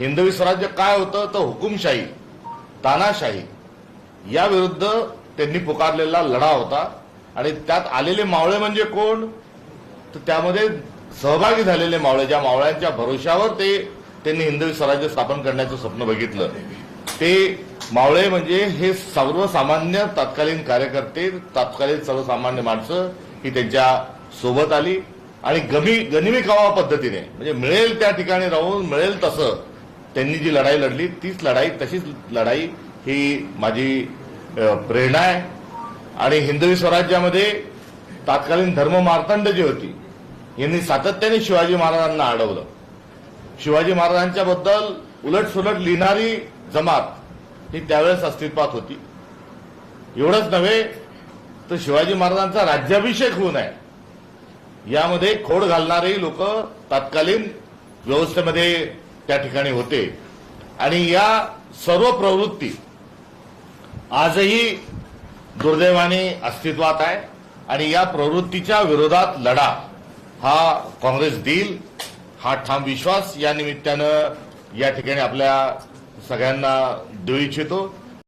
हिंदवी स्वराज्य काय होतं? तर हुकुमशाही तानाशाही. या विरुद्ध त्यांनी पुकारलेला लढा होता. आणि त्यात आलेले मावळे म्हणजे कोण? तर त्यामध्ये सहभागी झालेले मावळे ज्या मावळ्यांच्या भरोशावर ते त्यांनी हिंदवी स्वराज्य स्थापन करण्याचं स्वप्न बघितलं. ते मावळे म्हणजे हे सर्वसामान्य तत्कालीन कार्यकर्ते तत्कालीन सर्वसामान्य माणसं ही त्यांच्यासोबत आली. आणि गमी गनिमी कावा पद्धतीने म्हणजे मिळेल त्या ठिकाणी राहून मिळेल तसं त्यांनी जी लढाई लढली तीच लढाई तशीच लढाई ही माझी प्रेरणा आहे. आणि हिंदवी स्वराज्यामध्ये तत्कालीन धर्म मार्तंड जी होती यांनी सातत्याने शिवाजी महाराजांना अडवलं. शिवाजी महाराजांच्या बद्दल उलट सुलट लिहिणारी जमात ही त्यावेळेस अस्तित्वात होती. एवढंच नव्हे तर शिवाजी महाराजांचा राज्याभिषेक होऊ नये यामध्ये खोड घालणारे लोक तत्कालीन व्यवस्थेमध्ये त्या ठिकाणी होते. आणि या सर्व प्रवृत्ती आजही दुर्दैवाने अस्तित्वात आहे. आणि या प्रवृत्तीच्या विरोधात लढा हा काँग्रेस देईल हा ठाम विश्वास या निमित्तानं या ठिकाणी आपल्या सगळ्यांना देऊ इच्छितो.